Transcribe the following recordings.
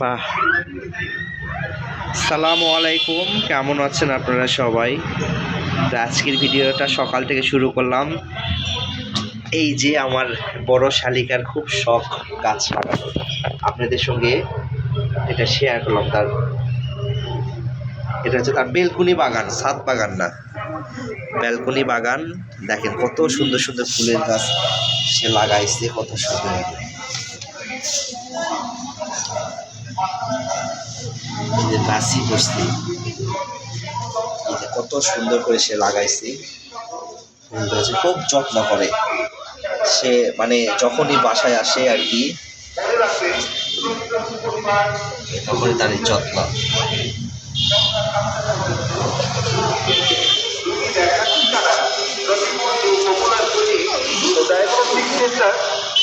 বাহ। সালামু আলাইকুম, কেমন আছেন আপনারা সবাই? আজকের ভিডিওটা সকাল থেকে শুরু করলাম। এই যে আমার বড় শালিকার খুব শখ গাছ লাগানো, আপনাদের সঙ্গে এটা শেয়ার করলাম তার। এটা হচ্ছে তার বেলকুনি বাগান সাত বাগান না। ব্যালকনি বাগান, দেখেন কত সুন্দর সুন্দর ফুলের গাছ সে লাগাইছে, কত সুন্দর। এই যে কত সুন্দর করে সে লাগাইছে। খুব যত্ন করে। সে মানে যখনই বাসায় আসে আর কি, তখনই তার যত্ন। ডিগ্রি অর্জন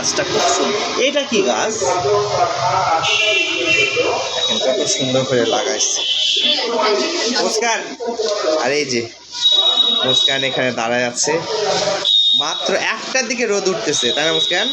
গাছটা খুব সুন্দর এটা কি গাছ? দেখেন কত সুন্দর করে লাগাইছে মুস্কান আর এই যে মুস্কান এখানে দাঁড়ায় আছে। মাত্র একটার দিকে রোদ উঠতেছে তাই না মুস্কান?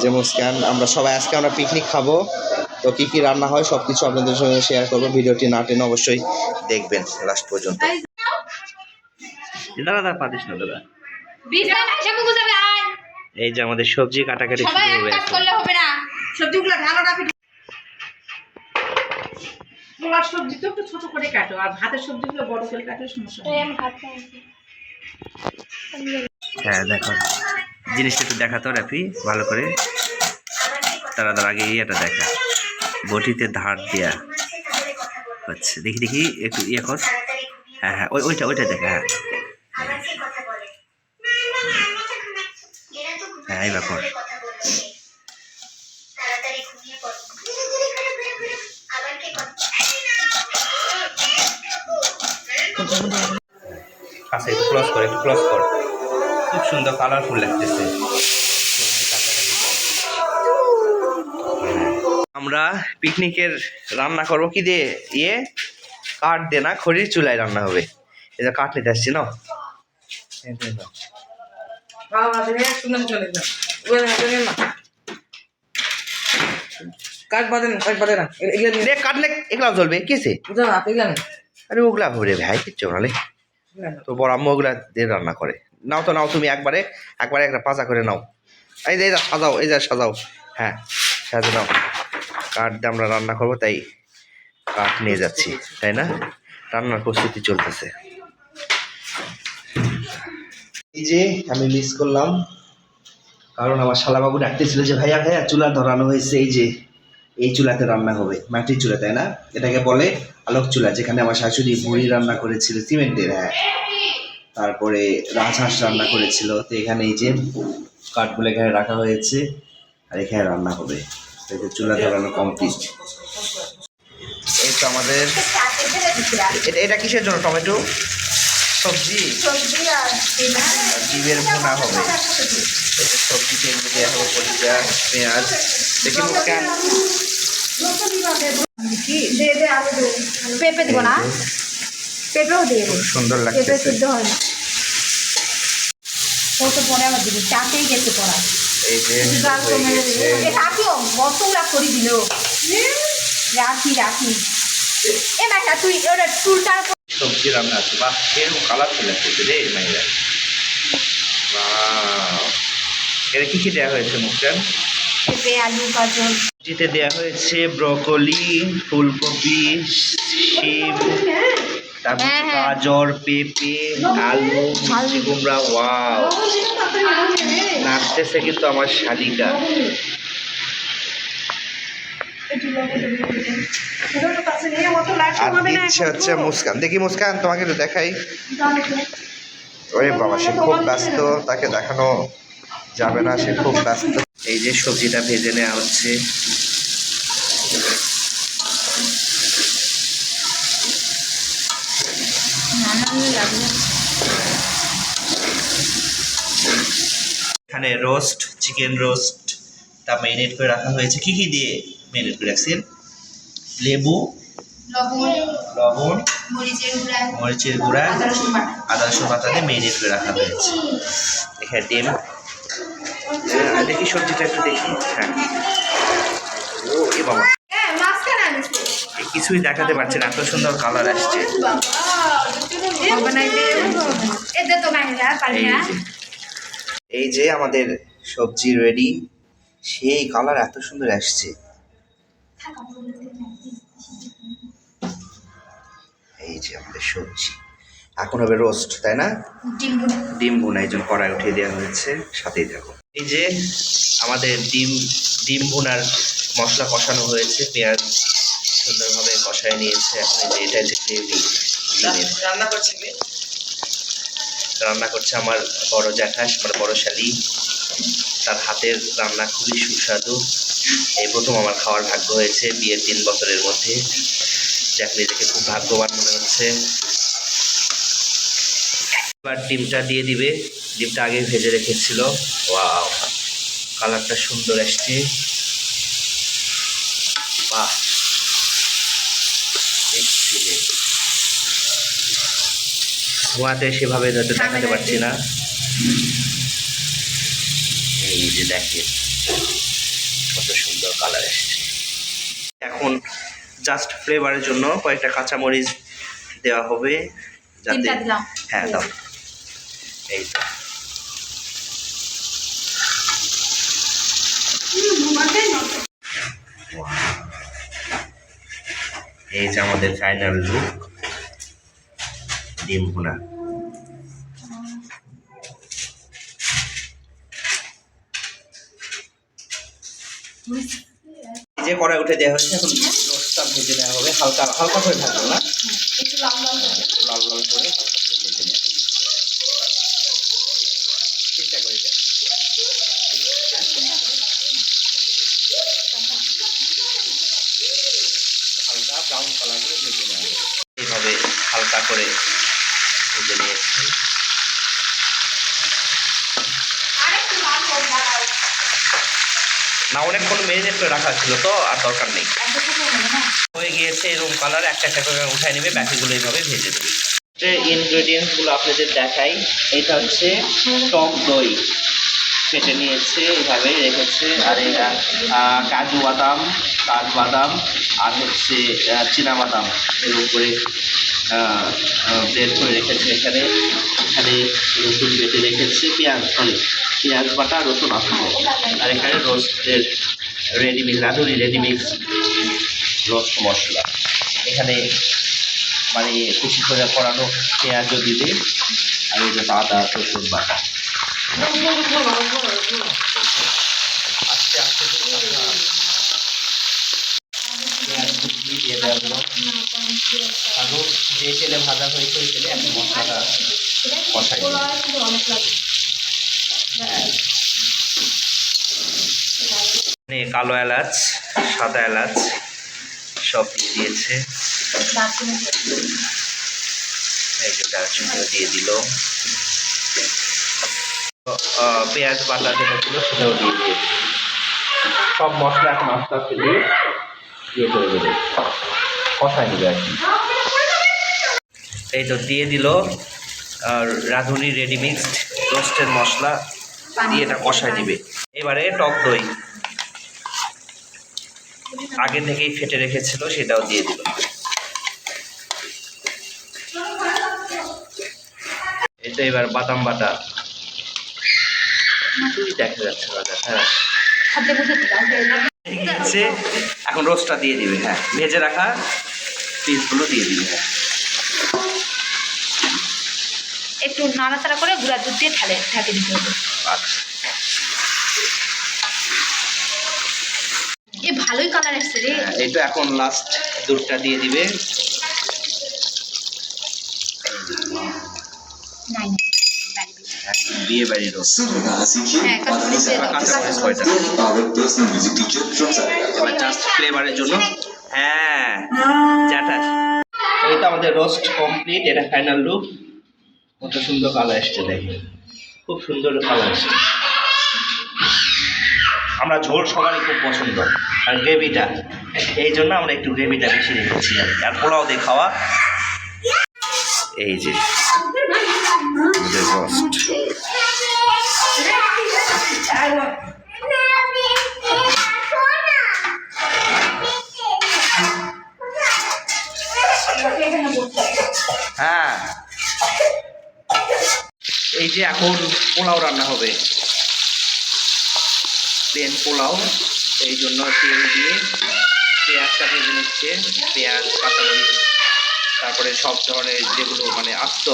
যে মুস্কান আমরা সবাই আজকে আমরা পিকনিক খাব। তো কী কী রান্না হয় সব কিছু আপনাদের সঙ্গে শেয়ার করব। ভিডিওটি না টেনে অবশ্যই দেখবেন লাস্ট পর্যন্ত। দাদা দাদা পাতিস না দাদা এই যে আমাদের সবজি কাটাকাটি সবাই শুরু এক হবে কাজ করলে হবে না। সবজিগুলো ঢালো রাখি পোলার সবজি তো একটু ছোট করে কাটো আর ভাতের সবজিগুলো বড় করে কাটলে সমস্যা নেই। হ্যাঁ দেখো। জিনিসটা একটু দেখাতো র্যাপি ভালো করে। তারা তার আগে ইয়েটা দেখা। বটিতে ধার দেয়া। আচ্ছা দেখি দেখি একটু ইয়ে কর। হ্যাঁ হ্যাঁ ওই ওইটা ওইটা দেখা হ্যাঁ। হ্যাঁ এইবার কর আচ্ছা একটু ক্লস কর একটু ক্লস কর। খুব সুন্দর কালারফুল লাগতেছে। আমরা পিকনিকের রান্না করব কি দিয়ে? ইয়ে কাঠ দিয়ে না খড়ির চুলায় রান্না হবে। এটা কাঠ নিতে আসছি না? এই যে নাও। বাবা, তুমি এক সুন্দর চলে যাও। ওই হাতে নিন না। কাঠ বাঁধে না, কাঠ বাঁধে না। এ- এগুলো নিয়ে- রে কাটলে এগুলাও চলবে কিসে বুঝো না, এগুলো নেই। আরে ওগুলা হবে ভাই কিচ্ছু নালে তো বড় আম্মু ওগুলা দিয়ে রান্না করে নাও তো নাও তুমি একবারে একবারে একটা করে নাও এই যে এই যা সাজাও এই যা সাজাও হ্যাঁ সাজে নাও কাঠ দিয়ে আমরা রান্না করব তাই কাঠ নিয়ে যাচ্ছি তাই না রান্নার প্রস্তুতি চলতেছে এই যে আমি মিস করলাম, কারণ আমার শালাবাবু ডাকতেছিল যে, ভাইয়া ভাইয়া, চুলা ধরানো হয়েছে, এই যে, এই চুলাতে রান্না হবে। মাটির চুলা, তাই না? এটাকে বলে আলোক চুলা, যেখানে আমার শাশুড়ি বুড়ি রান্না করেছিল, সিমেন্টের হ্যাঁ। তারপরে রাজহাঁস রান্না করেছিল। তো এখানে এই যে কাঠগুলো এখানে রাখা হয়েছে, আর এখানে রান্না হবে। চুলা ধরানো কমপ্লিট এই তো আমাদের এটা কিসের জন্য? টমেটো? সবজি। ডিমের ভুনা হবে। সবজিতে এগুলো দেওয়া হবে কলিজা পেঁয়াজ। দেখি মুখখান পেঁপে দিব না? পেঁপেও দিয়ে পেঁপে সিদ্ধ হয় না। কত পরে আবার দিবি। চাতেই গেছে পড়া। এই যে গেছে। রাখিও কতগুলা করে দিল। রাখি রাখি। এ মাসা তুই ওটা চুলটার সবজি রান্না আছে বাহ এরকম কালার চলে আসছে রে মাইরা এটা কি কি দেওয়া হয়েছে মুখটান পেঁপে আলু গাজর সবজিতে দেওয়া হয়েছে ব্রকলি ফুলকপি শিম তারপর হ্যাঁ, হ্যাঁ। গাজর পেঁপে আলু মিষ্টি কুমড়া ওয়াও। নাচতেছে কিন্তু আমার শালিকা। দিচ্ছে হচ্ছে মুস্কান। দেখি মুস্কান, তোমাকে একটু দেখাই। ওরে বাবা, সে খুব ব্যস্ত, তাকে দেখানো যাবে না, সে খুব ব্যস্ত। এই যে সবজিটা ভেজে নেওয়া হচ্ছে। এখানে রোস্ট চিকেন রোস্ট তা মেরিনেট করে রাখা হয়েছে। কি কি দিয়ে? করে রাখছেন। লেবু লবণ মরিচের গুঁড়া পাতা দিয়ে করে রাখা হয়েছে। হ্যাঁ, সবজিটা একটু দেখি। হ্যাঁ। কিছুই দেখাতে পারছি না এত সুন্দর কালার আসছে। এই যে আমাদের সবজি রেডি সেই কালার এত সুন্দর আসছে। এই যে আমাদের সবজি। এখন হবে রোস্ট তাই না? ডিম ভুনা এই জন্য কড়াই উঠিয়ে দেওয়া হয়েছে। সাথেই দেখো। এই যে আমাদের ডিম ডিম ভুনার মশলা কষানো হয়েছে পেঁয়াজ সুন্দরভাবে কষায় নিয়েছে। এখন এই যে এটা হচ্ছে গ্রেভি রান্না করছি রান্না করছে আমার বড় জ্যাঠাস মানে বড় শালি। তার হাতের রান্না খুবই সুস্বাদু। এই প্রথম আমার খাওয়ার ভাগ্য হয়েছে বিয়ের তিন বছরের মধ্যে। যাকে দেখে খুব ভাগ্যবান মনে হচ্ছে। এবার ডিমটা দিয়ে দিবে। ডিমটা আগে ভেজে রেখেছিল। ওয়াও, কালারটা সুন্দর আসছে বাহ. ধোঁয়াতে সেভাবে হয়তো দেখাতে পারছি না। এই যে সুন্দর কালার এখন জাস্ট ফ্লেভারের জন্য কয়েকটা কাঁচামরিচ দেওয়া হবে যাতে হ্যাঁ দাও। এই তো। এই যে আমাদের ফাইনাল লুক ডিম ভুনা। কড়াই উঠে দেওয়া হচ্ছে এখন রোস্টটা ভেজে নেওয়া হবে হালকা হালকা করে ভাজবো না? একটু লাল লাল করে একটু লাল লাল করে হালকা করে ভেজে নেওয়া। চেষ্টা করে দেখ হালকা ব্রাউন কালার করে ভেজে নেওয়া হবে। এইভাবে হালকা করে ভেজে নিয়েছি আরেকটু লাল করে দাঁড়াও না অনেকক্ষণ মেরিনেট করে রাখা ছিল তো, আর দরকার নেই। হয়ে গিয়েছে এরকম কালার একটা একটা করে উঠায় নেবে, বাকিগুলো এইভাবে ভেজে দেবে। ইনগ্রেডিয়েন্টসগুলো আপনাদের দেখাই, এটা হচ্ছে টক দই। কেটে নিয়েছে এইভাবে রেখেছে, আর এটা কাজু বাদাম কাঠবাদাম আর হচ্ছে চীনা বাদাম। এর উপরে ব্রেড করে রেখেছে এখানে। এখানে রসুন রেখেছে পেঁয়াজ, সরি, পেঁয়াজ, বাটা, রসুন আসলো আর এখানে রোস্টের রেডিমিক্স, রাঁধুনি রেডিমিক্স রোস্ট মশলা। এখানে মানে কুচি করে করানো পেঁয়াজও দিবে আর এই যে আদা রসুন, বাটা। আস্তে যে তেলে ভাজা হয়েছে ওই তেলে এখন মশলাটা কষাই কালো এলাচ সাদা এলাচ সব দিয়েছে। দারচিনিও দিয়ে দিল। পেঁয়াজ বাটা যেটা ছিল সেটাও দিয়ে দিয়েছে। সব মশলা এখন আস্তে আস্তে দিয়ে ইয়ে করে দেবে। কষাই নেবে আর কি। এই তো দিয়ে দিল। রাঁধুনি রেডি মিক্সড রোস্টের মশলা দিয়ে এটা কষাই দিবে এবারে টক দই। আগে থেকেই ফেটে রেখেছিল, সেটাও দিয়ে দিল। এটা এবার বাদাম বাটা। দেখা যাচ্ছে হ্যাঁ। এখন রোস্টটা দিয়ে দিবে হ্যাঁ। ভেজে রাখা পিসগুলো দিয়ে দিবে হ্যাঁ। একটু নাড়াচাড়া করে গুঁড়া দুধ দিয়ে ঢালে ঢাকে দিতে হবে। আচ্ছা। এ ভালোই কালার আসছে রে। হ্যাঁ, এটা এখন লাস্ট দুধটা দিয়ে দিবে। বিয়ে ফ্লেভারের হ্যাঁ, জন্য। হ্যাঁ। জাটাস তো আমাদের রোস্ট কমপ্লিট এটা ফাইনাল লুক কত সুন্দর কালার এসছে দেখে। খুব সুন্দর কালার এসছে। আমরা ঝোল সবারই খুব পছন্দ আর গ্রেভিটা। এই জন্য আমরা একটু গ্রেভিটা বেশি রেখেছি। আর। পোলাও দিয়ে খাওয়া। এই যে হ্যাঁ। এই যে এখন পোলাও রান্না হবে। প্লেন পোলাও, এই জন্য তেল দিয়ে পেঁয়াজটা ভেজে নিচ্ছে, পেঁয়াজ, কাঁচামরিচ, তারপরে সব ধরনের যেগুলো মানে আস্ত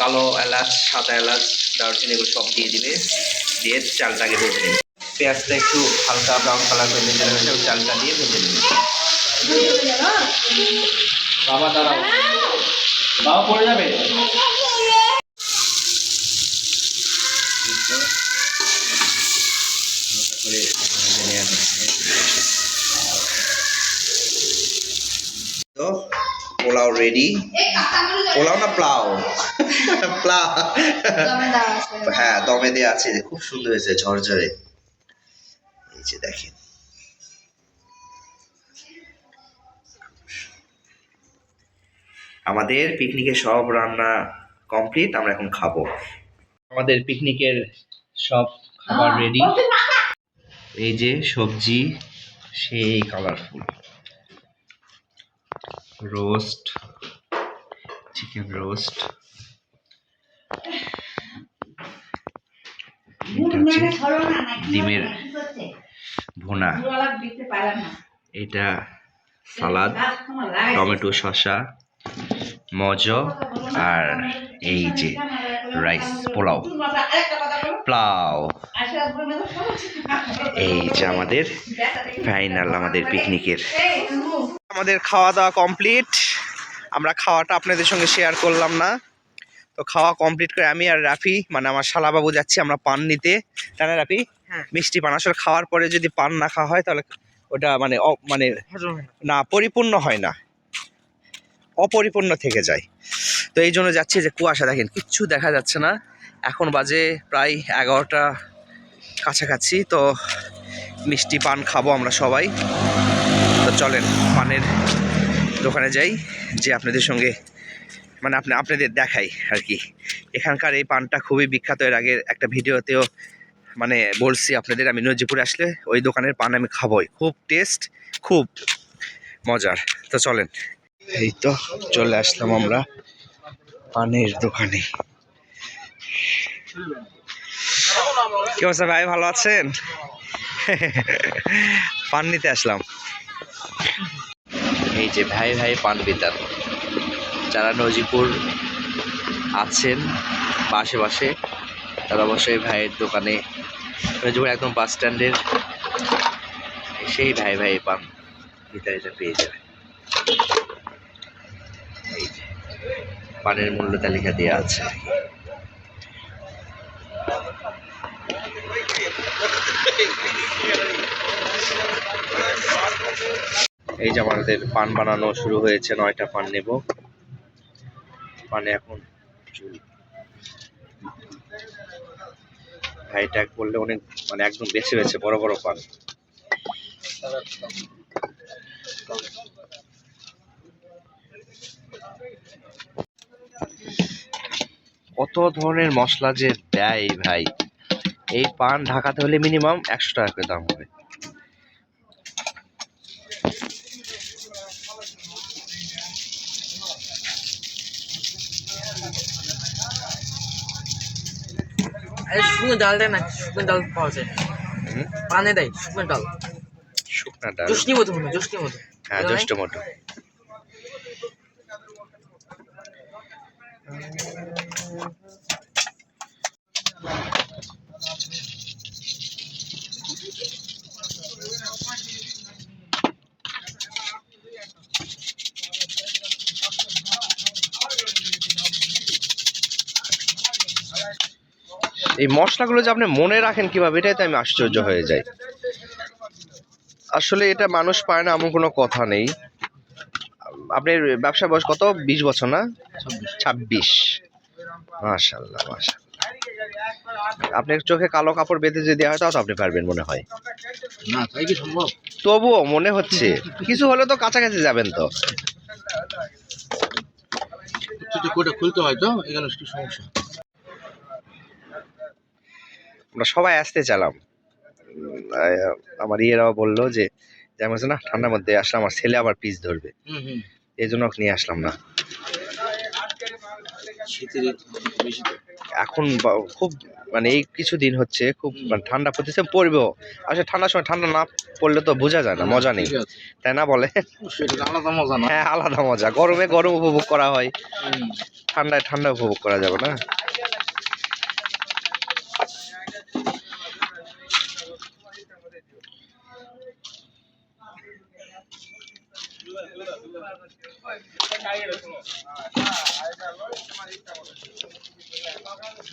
কালো এলাচ, সাদা এলাচ, দারুচিনি এগুলো সব দিয়ে দিবে, দিয়ে চালটাকে ভেজে নেবে। পেঁয়াজটা একটু হালকা ব্রাউন কালার করে ভেজে নেবে চালটা দিয়ে ভেজে নেবে। বাবা, দাঁড়াও। বাবা পড়ে যাবে? তো পোলাও রেডি পোলাও না প্লাও? প্লাও। হ্যাঁ দমে দেওয়া আছে খুব সুন্দর হয়েছে ঝরঝরে। এই যে দেখেন। আমাদের পিকনিকের সব রান্না কমপ্লিট আমরা এখন খাব। আমাদের পিকনিকের সব খাবার রেডি এই যে সবজি সেই কালারফুল রোস্ট চিকেন রোস্ট ডিমের ভুনা। এটা সালাদ টমেটো শসা মজ আর এই যে রাইস পোলাও। পোলাও। এই যে আমাদের ফাইনাল আমাদের পিকনিকের আমাদের খাওয়া দাওয়া কমপ্লিট আমরা খাওয়াটা আপনাদের সঙ্গে শেয়ার করলাম না। তো খাওয়া কমপ্লিট করে আমি আর রাফি মানে আমার শালাবাবু যাচ্ছি আমরা পান নিতে। তাই না রাফি? মিষ্টি পান। আসলে খাওয়ার পরে যদি পান না খাওয়া হয় তাহলে ওটা মানে মানে না পরিপূর্ণ হয় না। অপরিপূর্ণ থেকে যায়। তো এই জন্য যাচ্ছি যে কুয়াশা দেখেন কিচ্ছু দেখা যাচ্ছে না। এখন বাজে প্রায় এগারোটা কাছাকাছি, তো মিষ্টি পান খাব আমরা সবাই। তো চলেন, পানের দোকানে যাই, যে আপনাদের সঙ্গে মানে আপনি, আপনাদের দেখাই আর কি। এখানকার এই পানটা খুবই বিখ্যাত, এর আগের একটা ভিডিওতেও মানে বলছি আপনাদের, আমি নজিপুরে আসলে ওই দোকানের পান আমি খাবোই। খুব টেস্ট, খুব মজার। তো চলেন। এই তো, চলে আসলাম আমরা পানের দোকানে। কি অবস্থা ভাই? ভালো আছেন? পান নিতে আসলাম। এই যে ভাই ভাই পান বিতান যারা নজিপুর আছেন বা আশেপাশে, তারা অবশ্যই ভাইয়ের দোকানে নজিপুর একদম বাস স্ট্যান্ডের সেই ভাই ভাই পান বিতারিটা পেয়ে যাবে। এই যে, পানের মূল্য তালিকা দেওয়া আছে। এই যে আমাদের পান বানানো শুরু হয়েছে, নয়টা পান নেব। পানে এখন চুল। ভাই ট্যাগ করলে অনেক মানে একদম বেছে বেছে, বড় বড় পান। কত ধরনের মশলা যে দেয় ভাই। এই পান ঢাকাতে হলে মিনিমাম একশো টাকা করে দাম হবে শুকনো ডাল দেয় না শুকনো ডাল পাওয়া যায়? পানে দেয় শুকনো ডাল। শুকনা ডাল। জোসনি মতো হয়, মতো হ্যাঁ বুঝলে? জ্যৈষ্ঠ এই মশলাগুলো যে আপনি মনে রাখেন কীভাবে এটাই তো আমি আশ্চর্য হয়ে যাই। আসলে এটা মানুষ পায় না এমন কোনো কথা নেই। আপনার ব্যবসা বয়স কত? বিশ বছর না? ছাব্বিশ। মাশাল্লাহ মাশাল্লাহ আপনার চোখে কালো কাপড় বেঁধে যদি দেওয়া হয় তাও তো আপনি পারবেন মনে হয়। না তাই কি সম্ভব? তবুও মনে হচ্ছে কিছু হলে তো কাছাকাছি যাবেন তো। খুলতে হয় তো এখানে সমস্যা। আমরা সবাই আসতে চালাম। আমার ইয়েরাও বলল যে যেমন না ঠান্ডার মধ্যে আসলে আমার ছেলে আবার পিস ধরবে। এই জন্য নিয়ে আসলাম না। এখন খুব মানে এই কিছু দিন হচ্ছে খুব মানে ঠান্ডা পড়তেছে পড়বেও। আসলে ঠান্ডার সময় ঠান্ডা না পড়লে তো বোঝা যায় না মজা নেই। তাই না বলে? আলাদা মজা না? হ্যাঁ আলাদা মজা। গরমে গরম উপভোগ করা হয়। ঠান্ডায় ঠান্ডা উপভোগ করা যাবে না। কি সিগারেট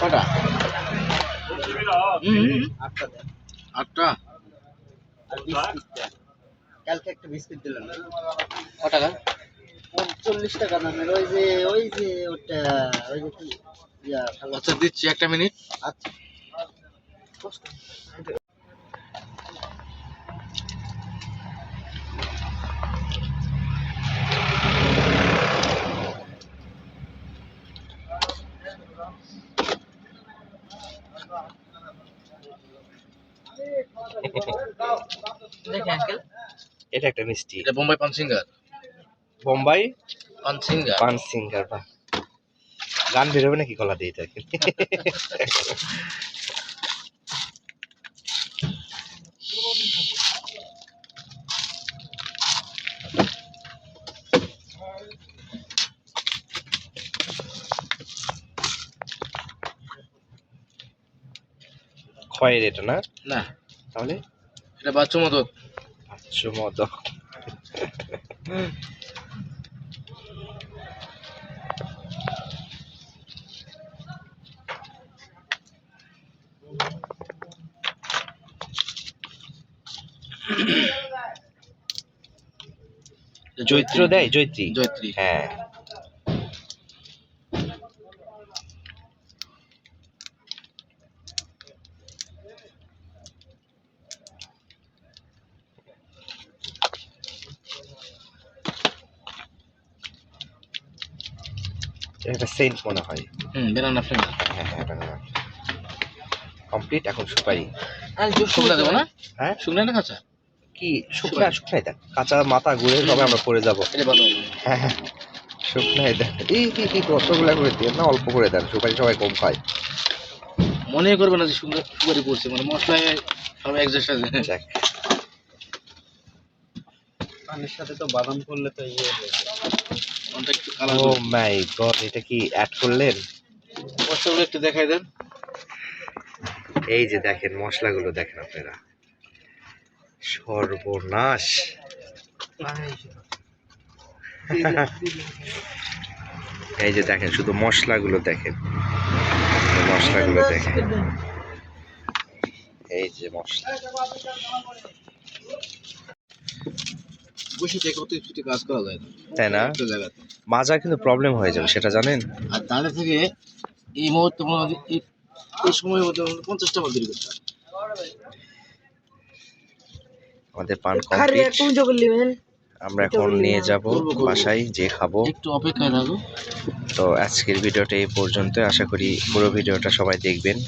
কটা। আটটা? কালকে একটা বিস্কুট দিলাম ক? টাকা চল্লিশ টাকা দামের ওই যে ওই যে ওটা ওই যে আচ্ছা দিচ্ছি একটা মিনিট। আচ্ছা। দেখে আঙ্কেল। এটা একটা মিষ্টি। এটা বোম্বাই পান সিঙ্গার বোম্বাই পান সিঙ্গার পান সিঙ্গার গান বেরোবে নাকি কলা দিয়ে এটা খয়ের এটা না না তাহলে এটা বাচ্চু মদত আচ্ছা মদক চৈত্র দেয় চৈত্রী জয়ত্রী হ্যাঁ সেন্ট মনে হয়। হুম বেনানা ফ্লেভার হ্যাঁ হ্যাঁ কমপ্লিট এখন সুপারি। আর জোর শুকনা দেবো না? হ্যাঁ? শুকনা না কাঁচা? কি? শুকনা শুকনাই দেন কাঁচা মাথা ঘুরে তবে আমরা পরে যাব। এটা ভালো হবে। হ্যাঁ হ্যাঁ। শুকনাই দেন এই কি কি কতগুলা করে দিয়ে না অল্প করে দেন। সুপারি সবাই কম খায়। মনে করবে না যে সুন্দর সুপারি পড়ছে মানে মশলায় সব অ্যাডজাস্ট আছে যাক পানের সাথে তো বাদাম করলে তো ইয়ে হয়ে কালার ও মাই গড এটা কি অ্যাড করলেন? মশলাগুলো একটু দেখাই দেন। এই যে দেখেন মশলাগুলো দেখেন আপনারা। সর্বনাশ। এই যে দেখেন শুধু মশলাগুলো দেখেন। মশলাগুলো দেখেন। এই যে মশলা। বসে থেকে অত কিছু কাজ করা যায় না। তাই না? একটা জায়গাতে। মাজা কিন্তু প্রবলেম হয়ে যাবে সেটা জানেন? আর দাঁড়িয়ে থেকে এই মুহূর্তে মনে হয় এই- এই সময়ের মধ্যে পঞ্চাশটা দেরি করতে আমাদের পান কমপ্লিট আমরা এখন নিয়ে যাব। বাসায় যে খাব। একটু অপেক্ষায় থাকো। তো আজকের ভিডিওটা এই পর্যন্ত আশা করি পুরো ভিডিওটা সবাই দেখবেন।